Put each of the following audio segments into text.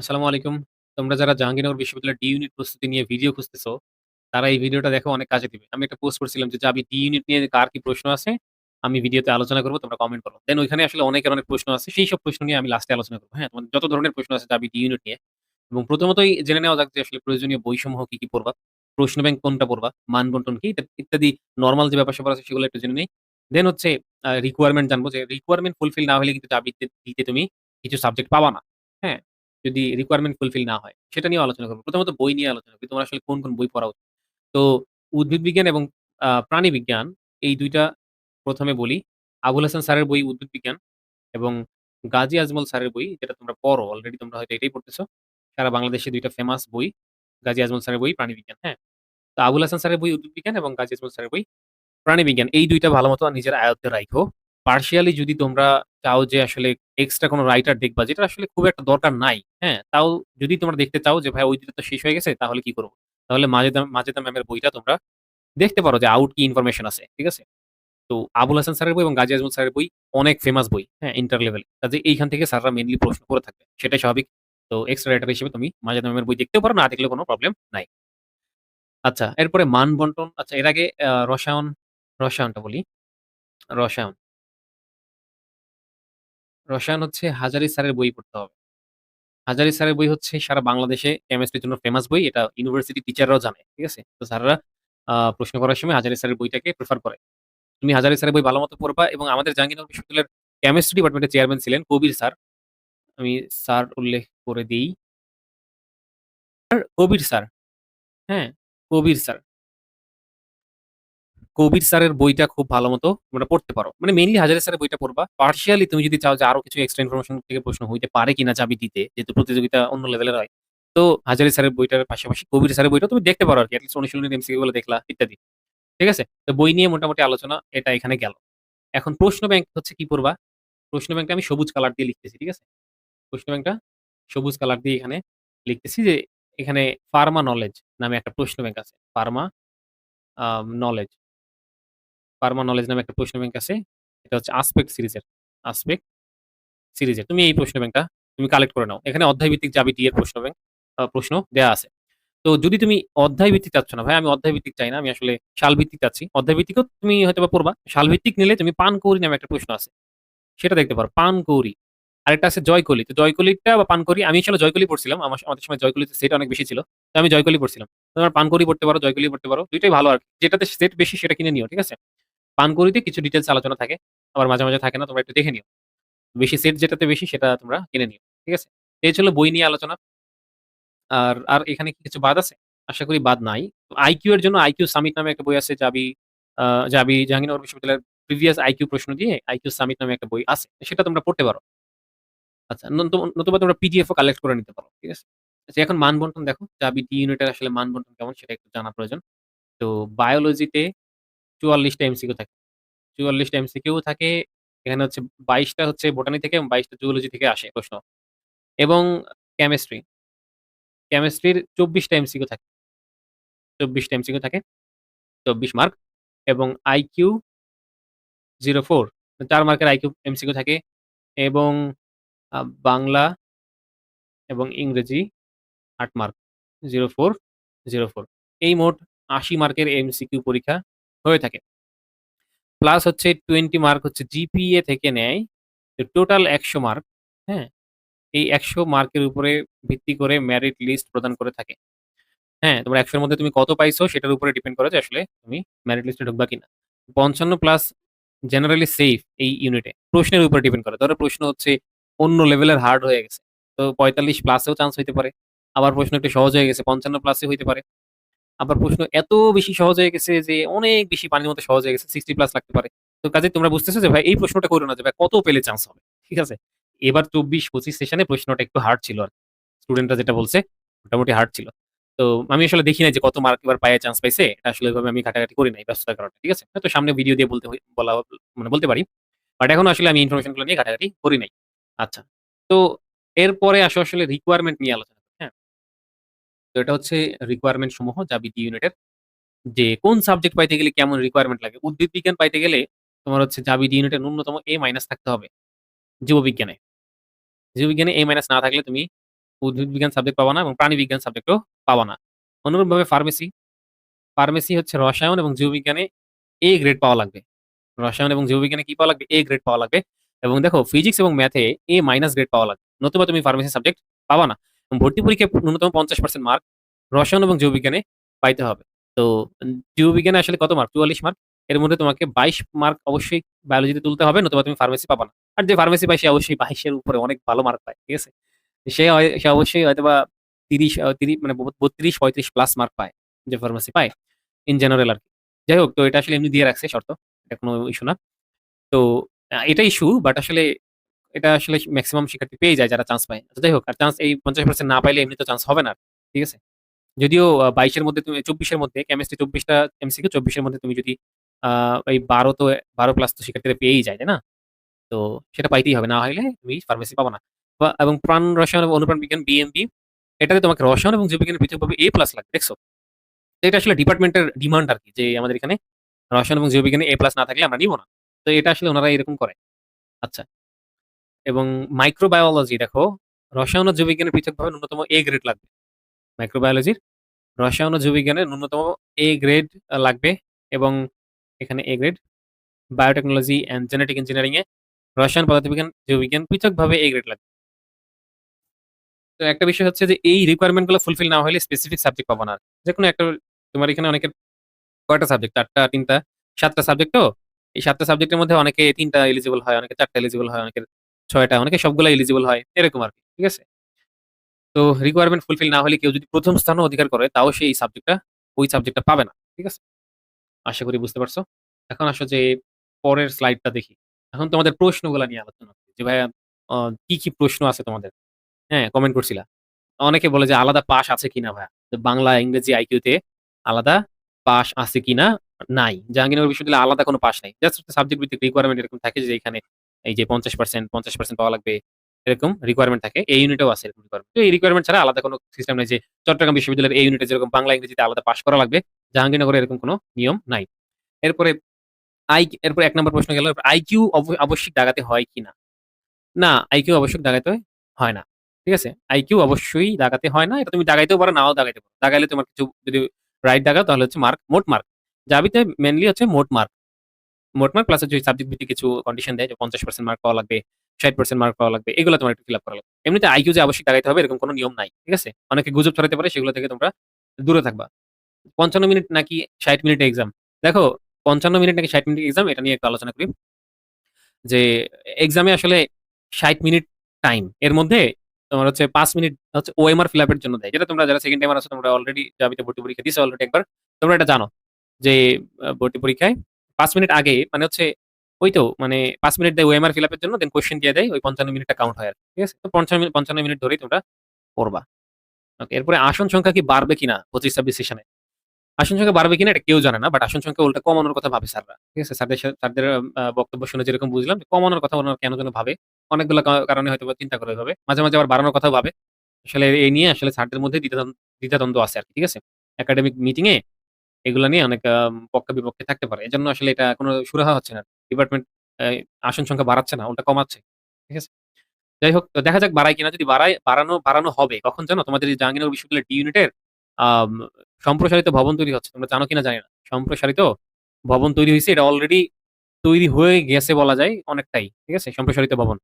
আসসালামু আলাইকুম। তোমরা যারা জাহাঙ্গীরনগর বিশ্ববিদ্যালয়ের ডি ইউনিট প্রস্তুতি নিয়ে ভিডিও খুঁজতেছো, তারা এই ভিডিওটা দেখো অনেক কাজে দিবে। আমি একটা পোস্ট করছিলাম যে, "যাবি ডি ইউনিট নিয়ে কার কি প্রশ্ন আছে? আমি ভিডিওতে আলোচনা করব, তোমরা কমেন্ট করো।" দেন ওইখানে আসলে অনেকের অনেক প্রশ্ন আছে। সেইসব প্রশ্ন নিয়ে আমি লাস্টে আলোচনা করব। হ্যাঁ? যত ধরনের প্রশ্ন আছে যাবি ডি ইউনিট নিয়ে। এবং প্রথমতই জেনে নেওয়া যাক যে আসলে প্রয়োজনীয় বইসমূহ কি, কি পড়বা? প্রশ্ন ব্যাংক কোনটা পড়বা? মান বন্টন কি? ইত্যা ইত্যাদি নরমাল যে ব্যাপার-স্যাপার আছে সেগুলো একটু জেনে নেই। দেন হচ্ছে রিকোয়ারমেন্ট জানব যে রিকোয়ারমেন্ট ফুলফিল না হলে কিন্তু যাবিতে দিতে তুমি কিছু সাবজেক্ট পাবা না। হ্যাঁ? যদি রিকোয়ারমেন্ট ফুলফিল না হয়। সেটা নিয়ে আলোচনা করব। প্রথমত বই নিয়ে আলোচনা করি। তোমার আসলে কোন, কোন বই পড়া উচিত? তো উদ্ভিদ বিজ্ঞান এবং প্রাণী বিজ্ঞান এই দুইটা প্রথমে বলি। আবুল হাসান স্যারের বই উদ্ভিদ বিজ্ঞান এবং গাজী আজমল স্যারের বই যেটা তোমরা পড়ো অলরেডি তোমরা হয়তো এটাই পড়তেছো। সারা বাংলাদেশে দুইটা ফেমাস বই। গাজী আজমল স্যারের বই প্রাণী বিজ্ঞান হ্যাঁ? তো আবুল হাসান স্যারের বই উদ্ভিদ বিজ্ঞান এবং গাজী আজমল স্যারের বই প্রাণী বিজ্ঞান এই দুইটা ভালো মতো নিজের আয়ত্তে রাইখো। পার্সিয়ালি যদি তোমরা চাও যে আসলে এক্সট্রা কোনো রাইটার দেখবা যেটা আসলে খুব একটা দরকার নাই। হ্যাঁ? তাও যদি তোমরা দেখতে চাও যে ভাই ওই ২ টা তো শেষ হয়ে গেছে তাহলে কি করব তাহলে মাজেদা মাজেদা ম্যামের বইটা তোমরা দেখতে পারো যে আউট কি ইনফরমেশন আছে। ঠিক আছে? তো আবুল হাসান স্যারের বই এবং গাজী আজমল স্যারের বই অনেক ফেমাস বই। হ্যাঁ? ইন্টার লেভেলে। কাজেই এইখান থেকে স্যাররা মেইনলি প্রশ্ন করে থাকবে। সেটাই স্বাভাবিক। তো এক্সট্রা রাইটার হিসেবে তুমি মাজেদা ম্যামের বই দেখতেও পারো, না দেখলেও কোনো প্রবলেম নাই। আচ্ছা, এরপরে মান বন্টন আচ্ছা এর আগে রসায়ন, রসায়নটা বলি। রসায়ন। রসায়ন হচ্ছে হাজারী স্যারের বই পড়তে হবে। হাজারী স্যারের বই হচ্ছে সারা বাংলাদেশে কেমিস্ট্রির জন্য ফেমাস বই। এটা ইউনিভার্সিটি টিচাররাও জানে। ঠিক আছে? তো স্যাররা প্রশ্ন করার সময় হাজারী স্যারের বইটাকে প্রেফার করে। তুমি হাজারী স্যারের বই ভালোমতো পড়বা এবং আমাদের জাহাঙ্গীরনগর বিশ্ববিদ্যালয়ের কেমিস্ট্রি ডিপার্টমেন্টের চেয়ারম্যান ছিলেন কবির স্যার। আমি স্যার উল্লেখ করে দেই। কবির স্যার। হ্যাঁ? কবির স্যার। কবির স্যারের বইটা খুব ভালোমতো তোমরা পড়তে পারো। মানে মেইনলি হাজারী স্যারের বইটা পড়বা। পার্সিয়ালি তুমি যদি চাও যে আরও কিছু এক্সট্রা ইনফরমেশন থেকে প্রশ্ন হইতে পারে কিনা চাবি দিতে, যেহেতু প্রতিযোগিতা অন্য লেভেলের হয়। তো হাজারী স্যারের বইটার পাশাপাশি কবির স্যারের বইটা তুমি দেখতে পারো আরকি। এটলিস্ট অনুশীলনীরগুলো দেখলা ইত্যাদি। ঠিক আছে? তো বই নিয়ে মোটামুটি আলোচনা এটা এখানে গেল। এখন প্রশ্ন ব্যাংক হচ্ছে কি পড়বা? প্রশ্ন ব্যাংকটা আমি সবুজ কালার দিয়ে লিখতেছি। ঠিক আছে? প্রশ্ন ব্যাংকটা সবুজ কালার দিয়ে এখানে লিখতেছি যে এখানে ফার্মা নলেজ নামে একটা প্রশ্ন ব্যাংক আছে। Pharma knowledge. ফার্মা নলেজ নামে একটা প্রশ্ন ব্যাংক আছে। এটা হচ্ছে আসপেক্ট সিরিজের। আসপেক্ট সিরিজের। তুমি এই প্রশ্ন ব্যাংকটা তুমি কালেক্ট করে নাও। এখানে অধ্যায় ভিত্তিক যাবি টি এর প্রশ্ন ব্যাংক প্রশ্ন দেওয়া আছে। তো যদি তুমি অধ্যায় ভিত্তিক চাচ্ছ না, ভাই আমি অধ্যায় ভিত্তিক চাই না। আমি আসলে সাল ভিত্তিক চাচ্ছি। অধ্যায় ভিত্তিকও তুমি হয়তো বা পড়বা। সাল ভিত্তিক নিলে তুমি পানকৌড়ি নামে একটা প্রশ্ন আছে। সেটা দেখতে পারো। পানকৌড়ি। আরেকটা আছে জয়কলি। তো জয়কলিটা বা পানকৌড়ি আমি আসলে জয়কলি পড়ছিলাম। আমার আমাদের সময় জয়কলিতে সেট অনেক বেশি ছিল। তো আমি জয়কলি পড়ছিলাম। তোমরা পানকৌড়ি পড়তে পারো, জয়কলি পড়তে পারো। দুইটাই ভালো আর যেটাতে সেট বেশি সেটা কিনে নিও। ঠিক আছে? পানকৌড়িতে কিছু ডিটেইলস আলোচনা থাকে। আবার মাঝে, মাঝে থাকে না। তোমরা একটু দেখে নিও। বেশি সেট যেটাতে বেশি সেটা তোমরা কিনে নিও। ঠিক আছে? এই ছিল বই নিয়ে আলোচনা। আর, আর এখানে কি কিছু বাদ আছে? আশা করি বাদ নাই। আইকিউ এর জন্য আইকিউ সামিট নামে একটা বই আছে যাবি যাবি জাহাঙ্গীরনগর বিশ্ববিদ্যালয়ের প্রিভিয়াস আইকিউ প্রশ্ন দিয়ে আইকিউ সামিট নামে একটা বই আছে। সেটা তোমরা পড়তে পারো। আচ্ছা নতু নতুবা তোমরা পিডিএফ ও কালেক্ট করে নিতে পারো। ঠিক আছে? আচ্ছা এখন মান বন্টন দেখো। যাবি ডি ইউনিটের আসলে মান বন্টন কেমন সেটা একটু জানা প্রয়োজন। তো বায়োলজিতে ৪৪ টা এমসিকিউ থাকে। ৪৪ টা এমসিকিউ থাকে। এখানে হচ্ছে বাইশটা হচ্ছে বোটানি থেকে ২২ জুওলজি থেকে আসে প্রশ্ন। এবং কেমিস্ট্রি। কেমিস্ট্রির ২৪ টা এমসিকিউ থাকে। ২৪ টা এমসিকিউ থাকে। ২৪ মার্ক এবং আইকিউ 04 ৪ মার্কের আইকিউ এমসিকিউ থাকে এবং বাংলা এবং ইংরেজি আট মার্ক 04, 04 এই মোট ৮০ মার্কের এমসিকিউ পরীক্ষা হয়ে থাকে। প্লাস হচ্ছে 20 মার্ক হচ্ছে জিপিএ থেকে নেয়। টোটাল ১০০ মার্ক, হ্যাঁ? এই ১০০ মার্কের উপরে ভিত্তি করে মেরিট লিস্ট প্রদান করে থাকে। হ্যাঁ? তোমরা ১০০ এর মধ্যে তুমি কত পাইছো সেটার উপরে ডিপেন্ড করে যে আসলে তুমি মেরিট লিস্টে ঢুকবা কিনা। ৫৫ প্লাস জেনারেলি সেফ এই ইউনিটে। প্রশ্নের উপরে ডিপেন্ড করে। ধরো প্রশ্ন হচ্ছে অন্য লেভেলের হার্ড হয়ে গেছে। তো ৪৫ প্লাসেও চান্স হইতে পারে। আবার প্রশ্ন একটু সহজ হয়ে গেছে ৫৫ প্লাসে হইতে পারে। আবার প্রশ্ন, এত বেশি সহজ হয়ে গেছে যে, অনেক বেশি পানির মতো সহজ হয়ে গেছে 60 প্লাস লাগতে পারে। তো কাজে তোমরা বুঝতেছো যে, ভাই, এই প্রশ্নটা কইরো না যে, ভাই, কত পেলে চান্স হবে। ঠিক আছে? এবার ২৪-২৫ সেশনে প্রশ্নটা একটু হার্ড ছিল আরকি। স্টুডেন্টরা যেটা বলছে, মোটামুটি হার্ড ছিল। তো আমি আসলে দেখি নাই যে, কত মার্ক এবার পায়ে চান্স পাইছে। এটা আসলে এভাবে আমি ঘাটাঘাটি করি নাই ব্যস্ততার কারণে। ঠিক আছে? হয়তো সামনে ভিডিও দিয়ে বলতে, বলা মানে বলতে পারি। বাট এখন আসলে আমি ইনফরমেশনগুলো নিয়ে ঘাটাঘাটি করি নাই। আচ্ছা। তো এরপরে আসো আসলে রিকোয়ারমেন্ট নিয়ে আলোচনা করি। তো এটা হচ্ছে রিকোয়ারমেন্ট সমূহ যাবি ডি ইউনিটের। যে কোন সাবজেক্ট পাইতে গেলে কেমন রিকোয়ারমেন্ট লাগে। উদ্ভিদ বিজ্ঞান পাইতে গেলে তোমার হচ্ছে যাবি ডি ইউনিটের ন্যূনতম এ মাইনাস থাকতে হবে। জীববিজ্ঞানে। জীববিজ্ঞানে এ মাইনাস না থাকলে তুমি উদ্ভিদ বিজ্ঞান সাবজেক্ট পাবা না এবং প্রাণী বিজ্ঞান সাবজেক্টও পাবা না। অনুরূপভাবে ফার্মেসি, ফার্মেসি হচ্ছে রসায়ন এবং জীববিজ্ঞানে এ গ্রেড পাওয়া লাগবে। রসায়ন এবং জীববিজ্ঞানে কি পাওয়া লাগবে? এ গ্রেড পাওয়া লাগবে এবং দেখো ফিজিক্স এবং ম্যাথে এ মাইনাস গ্রেড পাওয়া লাগবে। নতুবা তুমি ফার্মেসি সাবজেক্ট পাবা না। ভর্তি পরীক্ষায় ন্যূনতম 50% মার্ক রসায়ন এবং জীববিজ্ঞানে পাইতে হবে। তো জীববিজ্ঞানে আসলে কত মার্ক? 44 মার্ক। এর মধ্যে তোমাকে 22 মার্ক অবশ্যই বায়োলজিতে তুলতে হবে, নতুবা তুমি ফার্মেসি পাবা না। আর যে ফার্মেসি পায়, সে অবশ্যই বাইশের উপরে অনেক ভালো মার্ক পায়। ঠিক আছে? সে সে অবশ্যই হয়তোবা 30 তিরিশ 30 মানে বত্রিশ 32-35 প্লাস মার্ক পায়। যে ফার্মেসি পায়। ইন জেনারেল আর কি যাই হোক, তো এটা আসলে এমনি দিয়ে রাখছে শর্ত। এটা কোনো ইস্যু না। তো এটা ইস্যু বাট আসলে এটা আসলে ম্যাক্সিমাম শিক্ষার্থী পেয়ে যায় যারা চান্স পায়। যাই হোক আর চান্স এই 50% না পাইলে এমনি তো চান্স হবে না। ঠিক আছে? যদিও বাইশের মধ্যে তুমি চব্বিশের মধ্যে কেমিস্ট্রি 24 টা এমসিকিউ 24 এর মধ্যে তুমি যদি এই 12 তো 12 প্লাস তো শিক্ষার্থীরা পেয়েই যায়, তাই না? তো সেটা পাইতেই হবে। না হলে তুমি ফার্মেসি পাবো না। বা এবং প্রাণ রসায়ন এবং অনুপ্রাণ বিজ্ঞান বিএমবি এটাতে তোমাকে রসায়ন এবং জীববিজ্ঞানে পৃথকভাবে এ প্লাস লাগবে। দেখছ? এটা আসলে ডিপার্টমেন্টের ডিমান্ড আর কি যে আমাদের এখানে রসায়ন এবং জীববিজ্ঞানে এ প্লাস না থাকলে আমরা নিব না। তো এটা আসলে ওনারা এরকম করে। আচ্ছা। এবং মাইক্রোবায়োলজি দেখো রসায়ন ও জীববিজ্ঞানে পৃথকভাবে ন্যূনতম এ গ্রেড লাগবে। মাইক্রোবায়োলজির রসায়ন ও জীববিজ্ঞানে ন্যূনতম এ গ্রেড লাগবে এবং এখানে A grade biotechnology and genetic engineering এ রসায়ন, পদার্থবিজ্ঞান, জীববিজ্ঞান পৃথকভাবে এ গ্রেড লাগবে। তো একটা বিষয় হচ্ছে যে এই রিকোয়ারমেন্টগুলো ফুলফিল না হলে স্পেসিফিক সাবজেক্ট পাবা না। যেকোনো একটা তোমার এখানে অনেকের কয়টা সাবজেক্ট? ৪ টা, ৩ টা, ৭ টা সাবজেক্ট তো। এই সাতটা সাবজেক্টের মধ্যে অনেকে ৩ টা এলিজিবল হয়, অনেকে ৪ টা এলিজিবল হয়, অনেকের ৬ টা, অনেকে সবগুলা এলিজিবল হয়। এরকম আরকি। ঠিক আছে? তো রিকোয়ারমেন্ট ফুলফিল না হলে কেউ যদি প্রথম স্থানও অধিকার করে তাও সে এই সাবজেক্টটা ওই সাবজেক্টটা পাবে না। ঠিক আছে? আশা করি বুঝতে পারছ। এখন আসো যে পরের স্লাইডটা দেখি। এখন তোমাদের প্রশ্নগুলা নিয়ে আলোচনা করি। যে ভাইয়া কি, কি প্রশ্ন আছে তোমাদের? হ্যাঁ, কমেন্ট করছিলা। অনেকে বলে যে আলাদা পাস আছে কিনা ভাইয়া? বাংলা, ইংরেজি, আইকিউতে আলাদা পাস আছে কিনা? নাই। জাহাঙ্গীরনগর বিশ্ববিদ্যালয়ে আলাদা কোনো পাস নাই। জাস্ট সাবজেক্ট ভিত্তিক রিকোয়ারমেন্ট এরকম থাকে যে এখানে এই যে 50% 50% পাওয়া লাগবে। এরকম রিকোয়ারমেন্ট থাকে। এই ইউনিটেও আছে এরকম রিকোয়ারমেন্ট। এই রিকোয়ারমেন্ট ছাড়া আলাদা কোনো সিস্টেম নেই যে চট্টগ্রাম বিশ্ববিদ্যালয়ের এই ইউনিটে যেরকম বাংলা, ইংরেজিতে আলাদা পাস করা লাগবে। জাহাঙ্গীরনগরে এরকম কোনো নিয়ম নাই। এরপরে আই এরপরে এক নম্বর প্রশ্ন গেল আইকিউ আবশ্যিক দাগাতে হয় কিনা? না, না আইকিউ আবশ্যক দাগাতে হয় না। ঠিক আছে? আইকিউ অবশ্যই দাগাতে হয় না। এটা তুমি দাগাইতেও পারো, নাও দাগাইতে পারো। দাগাইলে তোমার কিছু যদি রাইট দাগাও তাহলে হচ্ছে মার্ক, মোট মার্ক। জাবিতে মেইনলি হচ্ছে মোট মার্ক। মোট মার্ক প্লাস হচ্ছে সাবজেক্ট ভিত্তিক কিছু কন্ডিশন দেয় যে 50% মার্ক পাওয়া লাগবে, 60% মার্ক পাওয়া লাগবে। এগুলো তোমার একটু ফিল আপ করা লাগবে। এমনিতে আইকিউ যে আবশ্যিক দাগাইতে হবে এরকম কোনো নিয়ম নাই। ঠিক আছে? অনেকে গুজব ছড়াইতে পারে সেগুলো থেকে তোমরা দূরে থাকবা। ৫৫ মিনিট নাকি ৬০ মিনিটের এক্সাম। দেখো ৫৫ মিনিট নাকি ৬০ মিনিটের এক্সাম এটা নিয়ে একটু আলোচনা করি। যে এক্সামে আসলে ৬০ মিনিট টাইম। এর মধ্যে তোমার হচ্ছে পাঁচ মিনিট হচ্ছে ওএমআর ফিল আপের জন্য দেয়। যেটা তোমরা যারা সেকেন্ড টাইমার আছো তোমরা অলরেডি জাবিতে ভর্তি পরীক্ষা দিছো অলরেডি একবার। তোমরা এটা জানো। যে ভর্তি পরীক্ষায় ৫ মিনিট আগে মানে হচ্ছে ওই তো মানে পাঁচ মিনিট দেয় ওএমআর ফিল আপের জন্য দেন কোয়েশ্চেন দিয়ে দেয়। ওই ৫৫ মিনিটটা কাউন্ট হয় আরকি। ঠিক আছে? তো ৫৫ মিনিট ৫৫ মিনিট ধরেই তোমরা পড়বা। ওকে এরপরে আসন সংখ্যা কি বাড়বে কিনা ২৫-২৬ সেশনে? আসন সংখ্যা বাড়বে কিনা এটা কেউ জানে না। বাট আসন সংখ্যা উল্টা কমানোর কথা ভাবে স্যাররা। ঠিক আছে? স্যারদের স্যারদের বক্তব্য শুনে যেরকম বুঝলাম কমানোর কথা ওনারা কেন যেন ভাবে। অনেকগুলো কা কারণে হয়তোবা চিন্তা করে এভাবে। মাঝে, মাঝে আবার বাড়ানোর কথাও ভাবে। আসলে এই নিয়ে আসলে স্যারদের মধ্যে দ্বিধাদ্বন্দ্ব আছে আরকি। ঠিক আছে? একাডেমিক মিটিং এ এগুলা নিয়ে অনেক আ পক্ষে-বিপক্ষে থাকতে পারে। এজন্য আসলে এটা কোনো সুরাহা হচ্ছে না। ডিপার্টমেন্ট আসন সংখ্যা বাড়াচ্ছে না, উল্টা কমাচ্ছে। ঠিক আছে? যাই হোক দেখা যাক বাড়ায় কিনা যদি বাড়ায় বাড়ানো বাড়ানো হবে কখন জানো? তোমাদের জাহাঙ্গীরনগর বিশ্ববিদ্যালয়ের ডি ইউনিটের সম্প্রসারিত ভবন তৈরি হচ্ছে। তোমরা জানো কিনা জানি না। সম্প্রসারিত ভবন তৈরি হয়েছে এটা অলরেডি তৈরি হয়ে গেছে বলা যায় অনেকটাই। ঠিক আছে? সম্প্রসারিত ভবন।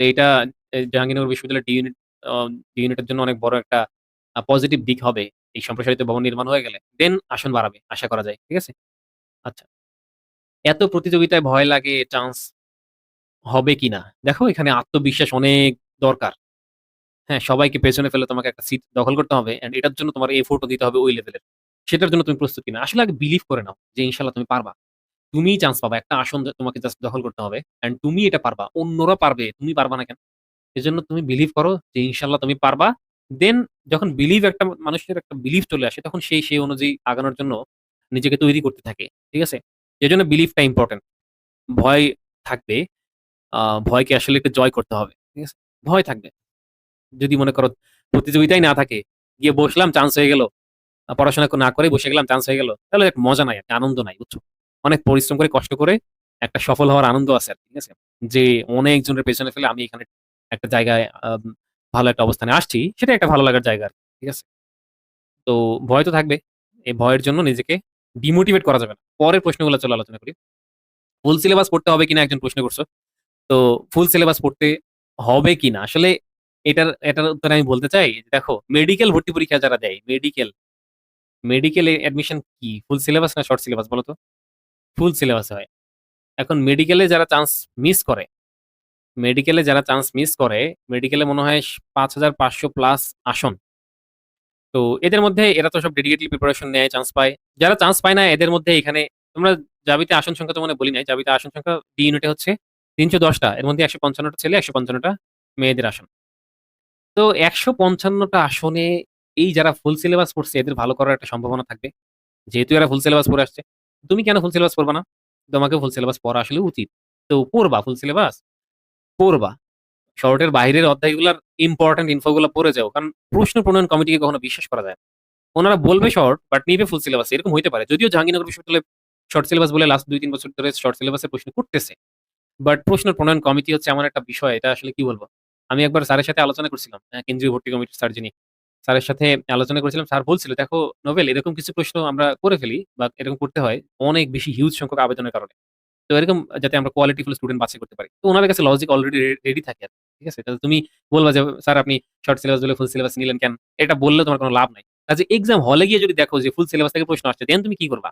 তো এইটা এ জাহাঙ্গীরনগর বিশ্ববিদ্যালয়ের ডি ইউনিট ডি ইউনিটের জন্য অনেক বড় একটা পজিটিভ দিক হবে। এই সম্প্রসারিত ভবন নির্মাণ হয়ে গেলে। দেন আসন বাড়াবে। আশা করা যায়। ঠিক আছে? আচ্ছা। এত প্রতিযোগিতায় ভয় লাগে চান্স হবে কিনা? দেখো এখানে আত্মবিশ্বাস অনেক দরকার। হ্যাঁ, সবাইকে পেছনে ফেলে তোমাকে একটা সিট দখল করতে হবে অ্যান্ড এটার জন্য তোমার এফোর্টও দিতে হবে ওই লেভেলের। সেটার জন্য তুমি প্রস্তুত কিনা? আসলে আগে বিলিভ করে নাও যে ইনশাল্লাহ তুমি পারবা। তুমি চান্স পাবা। একটা আসন তোমাকে জাস্ট দখল করতে হবে অ্যান্ড তুমি এটা পারবা। অন্যরা পারবে, তুমি পারবা না কেন? এজন্য তুমি বিলিভ করো যে ইনশাল্লাহ তুমি পারবা। দেন যখন বিলিভ একটা মানুষের একটা বিলিফ চলে আসে তখন সেই সেই অনুযায়ী আগানোর জন্য নিজেকে তৈরি করতে থাকে। ঠিক আছে? এই জন্য বিলিফটা ইম্পোর্টেন্ট। ভয় থাকবে। ভয়কে আসলে একটু জয় করতে হবে। ঠিক আছে? ভয় থাকবে। যদি মনে করো প্রতিযোগিতাই না থাকে, গিয়ে বসলাম চান্স হয়ে গেল। পড়াশোনা না করে বসে গেলাম চান্স হয়ে গেল। তাহলে এক মজা নাই, একটা আনন্দ নাই। বুঝছ? অনেক পরিশ্রম করে কষ্ট করে একটা সফল হওয়ার আনন্দ আছে আরকি। ঠিক আছে? যে অনেকজনের পেছনে ফেলে আমি এখানে একটা জায়গায় ভালো একটা অবস্থানে আসছি, সেটা একটা ভালো লাগার জায়গা। ঠিক আছে? তো ভয় তো থাকবে। এই ভয়ের জন্য নিজেকে ডিমোটিভেট করা যাবে না। পরের প্রশ্নগুলো চলো আলোচনা করি। ফুল সিলেবাস পড়তে হবে কিনা একজন প্রশ্ন করছ। তো ফুল সিলেবাস পড়তে হবে কিনা? আসলে এটার এটার উত্তরে আমি বলতে চাই, দেখো মেডিকেল ভর্তি পরীক্ষা যারা দেয়, মেডিকেল, মেডিকেলে অ্যাডমিশন কি? ফুল সিলেবাস না শর্ট সিলেবাস বলো তো? ফুল সিলেবাস হয়। এখন মেডিকেলে যারা চান্স মিস করে, মেডিকেলে যারা চান্স মিস করে, মেডিকেলে মনে হয় স ৫৫০০ প্লাস আসন। তো এদের মধ্যে এরা তো সব ডেডিকেটলি প্রিপারেশন নেয়, চান্স পায়। যারা চান্স পায় না এদের মধ্যে এখানে তোমরা জাবিতে আসন সংখ্যা তো মনে বলি নাই। জাবিতে আসন সংখ্যা ডি ইউনিটে হচ্ছে তিনশো দশটা এর মধ্যে একশো পঞ্চান্নটা ছেলে, একশো পঞ্চান্নটা মেয়েদের আসন। তো একশো পঞ্চান্নটা আসনে এই যারা ফুল সিলেবাস পড়ছে এদের ভালো করার একটা সম্ভাবনা থাকবে। যেহেতু এরা ফুল সিলেবাস পড়ে আসছে। তুমি কেন ফুল সিলেবাস পড়বা না? তোমাকে ফুল সিলেবাস পড়া আসলে উচিত। তো পড়বা ফুল সিলেবাস, পড়বা। শর্টের বাইরের অধ্যায়গুলার ইম্পোর্টেন্ট ইনফো গুলা পড়ে যাও। কারণ প্রশ্ন প্রণয়ন কমিটিকে কখনো বিশ্বাস করা যায় না। উনারা বলবে শর্ট বাট নিবে ফুল সিলেবাস এরকম হইতে পারে। যদিও জাহাঙ্গীরনগর বিশ্ববিদ্যালয়ে শর্ট সিলেবাস বলে লাস্ট ২-৩ বছর ধরে শর্ট সিলেবাসের প্রশ্ন করতেছে। বাট প্রশ্ন প্রণয়ন কমিটি হচ্ছে এমন একটা বিষয় এটা আসলে কি বলব? আমি একবার স্যারের সাথে আলোচনা করছিলাম। কেন্দ্রীয় ভর্তি কমিটির স্যার যিনি। স্যারের সাথে আলোচনা করেছিলাম। স্যার বলছিল, "দেখো নোবেল এরকম কিছু প্রশ্ন আমরা করে ফেলি বা এরকম করতে হয় অনেক বেশি হিউজ সংখ্যক আবেদনের কারণে। তো এরকম যাতে আমরা কোয়ালিটিফুল স্টুডেন্ট বাছাই করতে পারি।" তো উনাদের কাছে লজিক অলরেডি রেডি থাকে। ঠিক আছে? তাহলে তুমি বলবা যে, "স্যার আপনি শর্ট সিলেবাস বলে ফুল সিলেবাস নিলেন কেন?" এটা বললেও তোমার কোন লাভ নাই। কাজে এক্সাম হলে গিয়ে যদি দেখো যে ফুল সিলেবাস থেকে প্রশ্ন আসছে, দেন তুমি কি করবা?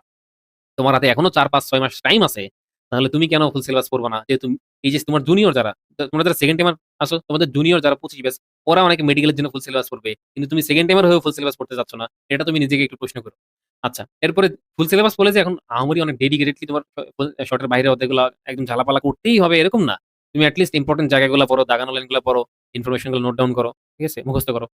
তোমার হাতে এখনও ৪, ৫, ৬ মাস টাইম আছে। তাহলে তুমি কেন ফুল সিলেবাস পড়বা না? যেহেতু এই যে তোমার জুনিয়র যারা, তোমরা যারা সেকেন্ড টাইমার আছো, তোমাদের জুনিয়র যারা ২৫ ব্যাচ, ওরা অনেকে মেডিকেলের জন্য ফুল সিলেবাস পড়বে। কিন্তু তুমি সেকেন্ড টাইমার হয়েও ফুল সিলেবাস পড়তে চাচ্ছ না। এটা তুমি নিজেকে একটু প্রশ্ন করো। আচ্ছা, এরপরে ফুল সিলেবাস পড়লে যে এখন আহামরি অনেক ডেডিকেটেডলি তোমার শর্টের বাইরের অধ্যায়গুলা একদম ঝালাপালা করতেই হবে এরকম না। তুমি এট লিস্ট ইম্পোর্টেন্ট জায়গাগুলা পড়ো, দাগানো লাইনগুলা পড়ো, ইনফরমেশনগুলো নোট ডাউন করো। ঠিক আছে? মুখস্থ করো।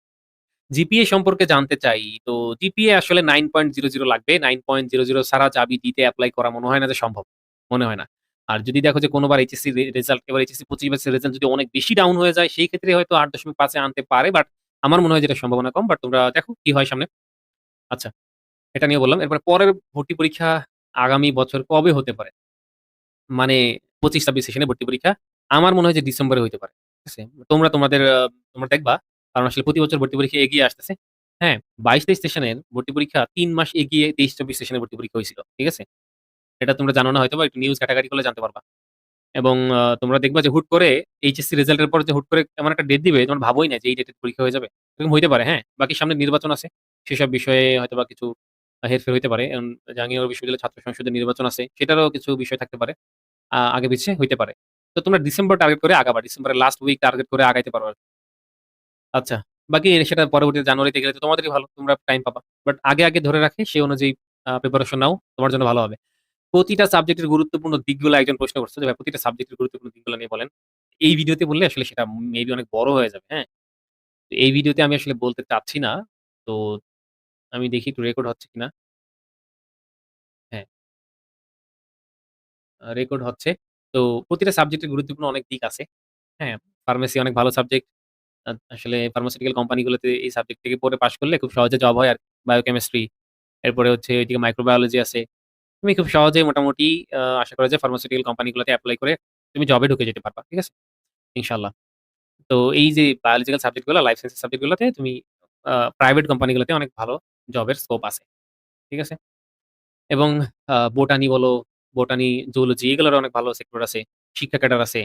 জিপিএ সম্পর্কে জানতে চাই। তো জিপিএ আসলে 9.00 লাগবে। 9.00 ছাড়া জাবি দিতে অ্যাপ্লাই করা মনে হয় না যে সম্ভব। মনে হয় না। আর যদি দেখো যে কোনোবার এইচএসসি রেজাল্ট এবার এইচএসসি ২৫ ব্যাচের রেজাল্ট যদি অনেক বেশি ডাউন হয়ে যায় সেই ক্ষেত্রে হয়তো ৮.৫ এ আনতে পারে। বাট আমার মনে হয় যেটা সম্ভাবনা কম। বাট তোমরা দেখো কি হয় সামনে। আচ্ছা, এটা নিয়ে বললাম। এরপরে পরের ভর্তি পরীক্ষা আগামী বছর কবে হতে পারে? মানে ২৫-২৬ সেশনে ভর্তি পরীক্ষা। আমার মনে হয় যে ডিসেম্বরে হইতে পারে। ঠিক আছে? তোমরা তোমাদের তোমরা দেখবা। কারণ আসলে প্রতি বছর ভর্তি পরীক্ষা এগিয়ে আসতেছে। হ্যাঁ? ২২-২৩ সেশনের ভর্তি পরীক্ষা তিন মাস এগিয়ে ২৩-২৪ সেশনের ভর্তি পরীক্ষা হয়েছিল ঠিক আছে? এটা তোমরা জানো না হয়তোবা একটু নিউজ ঘাটাঘাটি করলে জানতে পারবা। এবং তোমরা দেখবা যে হুট করে এইচএসসি রেজাল্টের পর যে হুট করে এমন একটা ডেট দিবে তোমরা ভাবোই না যে এই ডেটে পরীক্ষা হয়ে যাবে। এরকম হইতে পারে, হ্যাঁ? বাকি সামনে নির্বাচন আছে। সেসব বিষয়ে হয়তোবা কিছু আ হেরফের হইতে পারে। জাহাঙ্গীরনগর বিশ্ববিদ্যালয়ের ছাত্র সংসদের নির্বাচন আছে। সেটারও কিছু বিষয় থাকতে পারে। আগে পিছে হইতে পারে। তো তোমরা ডিসেম্বর টার্গেট করে আগাবা। ডিসেম্বরের লাস্ট উইক টার্গেট করে আগাইতে পারো আচ্ছা, বাকি সেটা পরবর্তীতে জানুয়ারিতে গেলে তো তোমাদেরই ভালো। তোমরা টাইম পাবা। বাট আগে, আগে ধরে রাখি সে অনুযায়ী প্রিপারেশন নাও। তোমার জন্য ভালো হবে। প্রতিটা সাবজেক্টের গুরুত্বপূর্ণ দিকগুলো একজন প্রশ্ন করছে যে প্রতিটা সাবজেক্টের গুরুত্বপূর্ণ দিকগুলো নিয়ে বলেন। এই ভিডিওতে বললে আসলে সেটা মেবি অনেক বড় হয়ে যাবে, হ্যাঁ? তো এই ভিডিওতে আমি আসলে বলতে চাচ্ছি না। তো আমি দেখি একটু রেকর্ড হচ্ছে কিনা। হ্যাঁ। রেকর্ড হচ্ছে। তো প্রতিটা সাবজেক্টের গুরুত্বপূর্ণ অনেক দিক আছে। হ্যাঁ? ফার্মেসি অনেক ভালো সাবজেক্ট। আসলে ফার্মাসিউটিক্যাল কোম্পানিগুলোতে এই সাবজেক্ট থেকে পড়ে পাশ করলে খুব সহজে জব হয় আর বায়োকেমিস্ট্রি, এরপরে হচ্ছে এদিকে মাইক্রোবায়োলজি আছে। তুমি খুব সহজে মোটামুটি আশা করা যায় ফার্মাসিউটিক্যাল কোম্পানিগুলোতে এপ্লাই করে তুমি জবে ঢুকে যেতে পারবা। ঠিক আছে? ইনশাআল্লাহ। তো এই যে বায়োলজিক্যাল সাবজেক্টগুলা, লাইফ সায়েন্সেস সাবজেক্ট গুলাতে তুমি প্রাইভেট কোম্পানিগুলোতে অনেক ভালো জবের স্কোপ আছে। ঠিক আছে? এবং বোটানি বলো, বোটানি, জুওলজি এগুলোর অনেক ভালো সেক্টর আছে। শিক্ষা ক্যাডার আছে।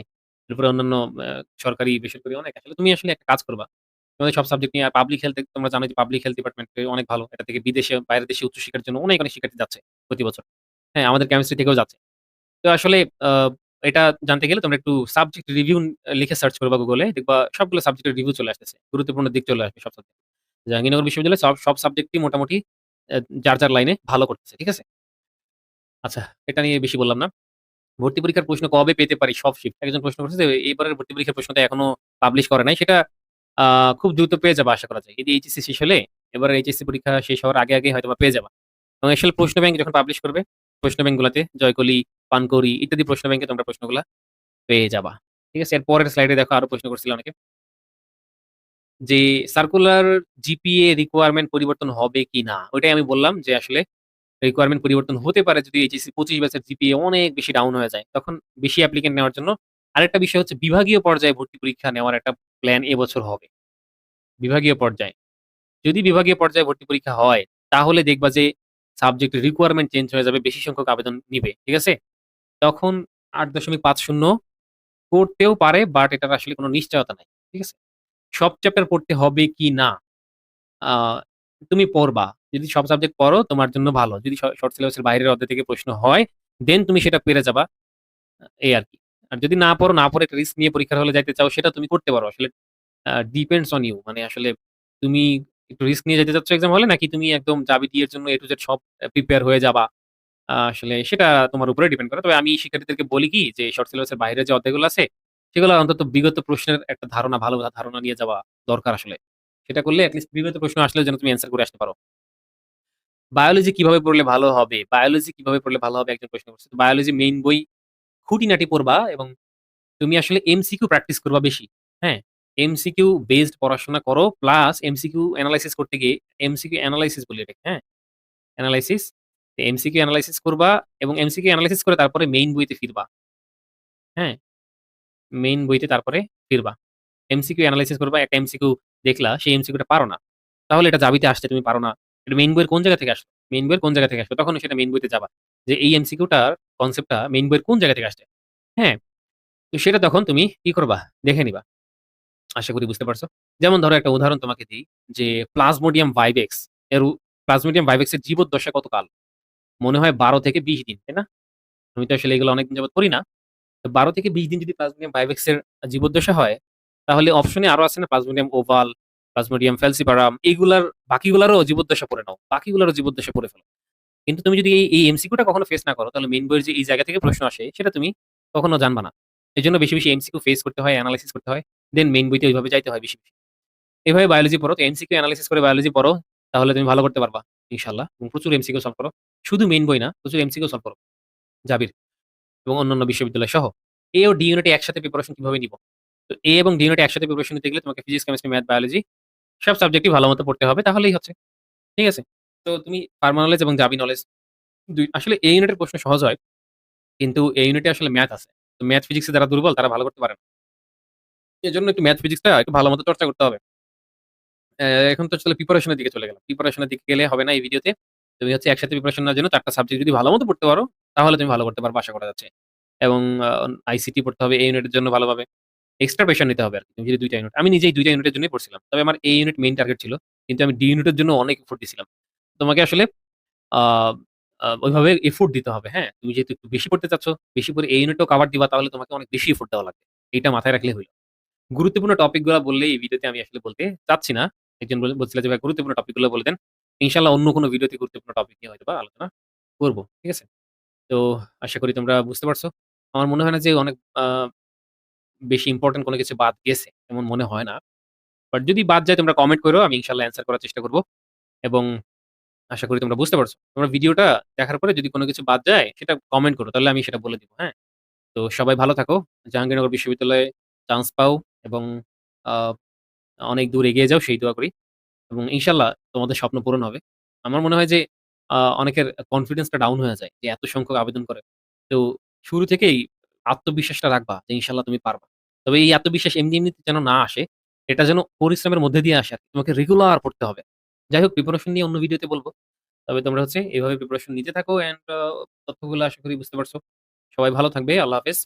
এরপরে অন্যান্য সরকারি, বেসরকারি অনেক আসলে তুমি আসলে একটা কাজ করবা। তোমাদের সব সাবজেক্ট নিয়ে আর পাবলিক হেলথ তোমরা জানো যে পাবলিক হেলথ ডিপার্টমেন্ট অনেক ভালো। এটা থেকে বিদেশে বাইরের দেশে উচ্চশিক্ষার জন্য অনেক, অনেক শিক্ষার্থী যাচ্ছে প্রতি বছর। হ্যাঁ, আমাদের কেমিস্ট্রি থেকেও যাচ্ছে। তো আসলে এটা জানতে গেলে তোমরা একটু সাবজেক্ট রিভিউ লিখে সার্চ করবা গুগলে। দেখবা সবগুলো সাবজেক্টের রিভিউ চলে আসতেছে। গুরুত্বপূর্ণ দিক চলে আসবে সব সাবজেক্ট। জাহাঙ্গীরনগর বিশ্ববিদ্যালয়ে সব, সব সাবজেক্টই মোটামুটি যার, যার লাইনে ভালো করতেছে। ঠিক আছে? আচ্ছা, এটা নিয়ে বেশি বললাম না। ভর্তি পরীক্ষার প্রশ্ন কবে পেতে পারি সব শিফট? একজন প্রশ্ন করছে যে এবারের ভর্তি পরীক্ষার প্রশ্নটা এখনও পাবলিশ করে নাই। সেটা খুব দ্রুত পেয়ে যাবা আশা করা যায়। যদি এইচএসসি শেষ হলে এবার এইচএসসি পরীক্ষা শেষ হওয়ার আগে, আগে হয়তোবা পেয়ে যাবা। এবং আসলে প্রশ্ন ব্যাংক যখন পাবলিশ করবে, প্রশ্ন ব্যাংকগুলাতে জয়কলি, পানকৌড়ি ইত্যাদি প্রশ্ন ব্যাংকে তোমরা প্রশ্নগুলা পেয়ে যাবা। ঠিক আছে? এর পরের স্লাইডে দেখো আরও প্রশ্ন করছিল অনেকে। যে সার্কুলার জিপিএ রিকোয়ারমেন্ট পরিবর্তন হবে কিনা? ওইটাই আমি বললাম যে আসলে রিকোয়ারমেন্ট পরিবর্তন হতে পারে যদি এইচএসসি ২৫ ব্যাচের জিপিএ অনেক বেশি ডাউন হয়ে যায়। তখন বেশি অ্যাপ্লিক্যান্ট নেওয়ার জন্য আরেকটা বিষয় হচ্ছে বিভাগীয় পর্যায়ে ভর্তি পরীক্ষা নেওয়ার একটা প্ল্যান এবছর হবে। বিভাগীয় পর্যায়ে। যদি বিভাগীয় পর্যায়ে ভর্তি পরীক্ষা হয়, তাহলে দেখবা যে সাবজেক্টের রিকোয়ারমেন্ট চেঞ্জ হয়ে যাবে, বেশি সংখ্যক আবেদন নিবে। ঠিক আছে? তখন ৮.৫০ করতেও পারে বাট এটার আসলে কোনো নিশ্চয়তা নাই। ঠিক আছে? সব চ্যাপ্টার পড়তে হবে কি না? তুমি পড়বা। যদি সব সাবজেক্ট পড়ো তোমার জন্য ভালো। যদি শর্ট সিলেবাসের বাইরের অধ্যায় থেকে প্রশ্ন হয়, দেন তুমি সেটা পেরে যাবা। এই আরকি। আর যদি না পড়ো, না পড়ে একটা রিস্ক নিয়ে পরীক্ষার হলে যাইতে চাও, সেটা তুমি করতে পারো। আসলে ডিপেন্ডস অন ইউ। মানে আসলে তুমি একটু রিস্ক নিয়ে যেতে চাচ্ছ এক্সাম হলে নাকি তুমি একদম জাবিতি এর জন্য এ টু জেড সব প্রিপেয়ার হয়ে যাবা। আসলে সেটা তোমার উপরে ডিপেন্ড করে। তবে আমি শিক্ষার্থীদেরকে বলি কি যে শর্ট সিলেবাসের বাইরে যে অধ্যায়গুলো আছে, সেগুলো অন্তত বিগত প্রশ্নের একটা ধারণা, ভালো ধারণা নিয়ে যাওয়া দরকার আসলে। সেটা করলে এট লিস্ট বিগত প্রশ্ন আসলে যেন তুমি অ্যান্সার করে আসতে পারো। বায়োলজি কীভাবে পড়লে ভালো হবে? বায়োলজি কীভাবে পড়লে ভালো হবে একজন প্রশ্ন করছে। বায়োলজি মেইন বই খুঁটিনাটি পড়বা এবং তুমি আসলে এমসিকিউ প্র্যাকটিস করবা বেশি। হ্যাঁ? এমসিকিউ বেসড পড়াশোনা করো প্লাস এমসিকিউ এনালাইসিস করতে গিয়ে এমসিকিউ এনালাইসিস বলি এটাকে, হ্যাঁ? এনালাইসিস। এমসিকিউ এনালাইসিস করবা এবং এমসিকিউ এনালাইসিস করে তারপরে মেইন বইতে ফিরবা। হ্যাঁ? মেইন বইতে তারপরে ফিরবা। এমসিকিউ এনালাইসিস করবা, একটা এমসিকিউ দেখলা, সেই এমসিকিউটা পারো না। তাহলে এটা জাবিতে আসছে তুমি পারো না। এটা মেইন বইয়ের কোন জায়গা থেকে আসলো? মেইন বইয়ের কোন জায়গা থেকে আসলো? তখন সেটা মেইন বইতে যাবা। যে এই এমসিকিউটার কনসেপ্টটা মেইন বইয়ের কোন জায়গা থেকে আসছে? হ্যাঁ? তো সেটা তখন তুমি কি করবা? দেখে নিবা। আশা করি বুঝতে পারছ। যেমন ধরো একটা উদাহরণ তোমাকে দিই যে প্লাজমোডিয়াম ভাইভেক্স এর প্লাজমোডিয়াম ভাইভেক্স এর জীবদ্দশা কতকাল? মনে হয় ১২ থেকে ২০ দিন, তাই না? আমি তো আসলে এগুলো অনেকদিন যাবত করি না। তো ১২ থেকে ২০ দিন যদি প্লাজমোডিয়াম ভাইভেক্স এর জীবদ্দশা হয়, তাহলে অপশনে আরও আছে না প্লাজমোডিয়াম ওভাল, প্লাজমোডিয়াম ফ্যালসিপারাম এগুলার বাকিগুলারও জীবদ্দশা পড়ে নাও। বাকিগুলারও জীবদ্দশা পড়ে ফেলো। কিন্তু তুমি যদি এই, এমসিকিউটা কখনো ফেস না করো, তাহলে মেন বইয়ের যে এই জায়গা থেকে প্রশ্ন আসে, সেটা তুমি কখনো জানবা না। এই জন্য বেশি, বেশি এমসিকিউ ফেস করতে হয়, এনালাইসিস করতে হয়। দেন মেন বইতে ওইভাবে যাইতে হয় বেশি, বেশি। বায়োলজি পড়ো। তো এমসিকিউ এনালাইসিস করে বায়োলজি পড়ো। তাহলে তুমি ভালো করতে পারবা ইনশাল্লাহ এবং প্রচুর এমসিকিউ সলভ করো। শুধু মেন বই না, প্রচুর এমসিকিউ সলভ করো। জাবির এবং অন্যান্য বিশ্ববিদ্যালয় সহ। এ ও ডি ইউনিটে একসাথে প্রিপারেশন কীভাবে নিব? তো এ এবং ডি ইউনিটে একসাথে প্রিপারেশন নিতে গেলে তোমাকে ফিজিক্স, কেমিস্ট্রি, ম্যাথ, বায়োলজি সব সাবজেক্টই ভালো মতো পড়তে হবে। তাহলেই হচ্ছে। ঠিক আছে? তো তুমি ফার্মা নলেজ এবং জাবি নলেজ দুই আসলে এই ইউনিটের প্রশ্ন সহজ হয়। কিন্তু এই ইউনিটে আসলে ম্যাথ আছে। তো ম্যাথ ফিজিক্সে যারা দুর্বল তারা ভালো করতে পারে না। জন্য একটু ম্যাথ ফিজিক্সটা একটু ভালো মতো চর্চা করতে হবে। এখন তো আসলে প্রিপারেশনের দিকে চলে গেলাম। প্রিপারেশনের দিকে গেলে হবে না এই ভিডিওতে। তুমি হচ্ছে একসাথে প্রিপারেশন নেওয়ার জন্য ৪ টা সাবজেক্ট যদি ভালো মতো পড়তে পারো, তাহলে তুমি ভালো করতে পারবা আশা করা যাচ্ছে। এবং আইসিটি পড়তে হবে এই ইউনিটের জন্য ভালোভাবে। এক্সট্রা প্রেশার নিতে হবে আরকি। তুমি যদি ২ টা ইউনিট আমি নিজেই দুইটা ইউনিটের জন্যই পড়ছিলাম। তবে আমার এ ইউনিট মেইন টার্গেট ছিল। কিন্তু আমি ডি ইউনিটের জন্য অনেক এফোর্ট দিছিলাম। তোমাকে আসলে ওইভাবে এফোর্ট দিতে হবে, হ্যাঁ? তুমি যেহেতু একটু বেশি পড়তে চাচ্ছ, বেশি করে এই ইউনিটটাও কভার দিবা তাহলে তোমাকে অনেক বেশি এফোর্ট দেওয়া লাগবে। এইটা মাথায় রাখলেই হইল। গুরুত্বপূর্ণ টপিকগুলা বললে এই ভিডিওতে আমি আসলে বলতে চাচ্ছি না। একজন বল বলছিল যে ভাই গুরুত্বপূর্ণ টপিকগুলো বলে দেন। ইনশাআল্লাহ অন্য কোনো ভিডিওতে গুরুত্বপূর্ণ টপিক নিয়ে হয়তো বা আলোচনা করব ঠিক আছে? তো আশা করি তোমরা বুঝতে পারছ। আমার মনে হয় না যে অনেক বেশি ইম্পোর্টেন্ট কোনো কিছু বাদ গেছে। এমন মনে হয় না। বাট যদি বাদ যায় তোমরা কমেন্ট করো। আমি ইনশাল্লাহ অ্যান্সার করার চেষ্টা করব। এবং আশা করি তোমরা বুঝতে পারছ। তোমরা ভিডিওটা দেখার পরে যদি কোনো কিছু বাদ যায় সেটা কমেন্ট করো। তাহলে আমি সেটা বলে দিব, হ্যাঁ? তো সবাই ভালো থাকো। জাহাঙ্গীরনগর বিশ্ববিদ্যালয়ে চান্স পাও এবং অনেক দূর এগিয়ে যাও সেই দোয়া করি। এবং ইনশাআল্লাহ তোমাদের স্বপ্ন পূরণ হবে। আমার মনে হয় যে অনেকের কনফিডেন্সটা ডাউন হয়ে যায় যে এত সংখ্যক আবেদন করে। তো শুরু থেকেই আত্মবিশ্বাসটা রাখবা যে ইনশাল্লাহ তুমি পারবা। তবে এই আত্মবিশ্বাস এমনি, এমনি যেন না আসে, এটা যেন পরিশ্রমের মধ্যে দিয়ে আসে আর তোমাকে রেগুলার পড়তে হবে। যাই হোক প্রিপারেশন নিয়ে অন্য ভিডিওতে বলব তবে তোমরা হচ্ছে এইভাবে প্রিপারেশন নিতে থাকো অ্যান্ড তথ্যগুলো আশা করি বুঝতে পারছ। সবাই ভালো থাকবে। আল্লাহ হাফেজ।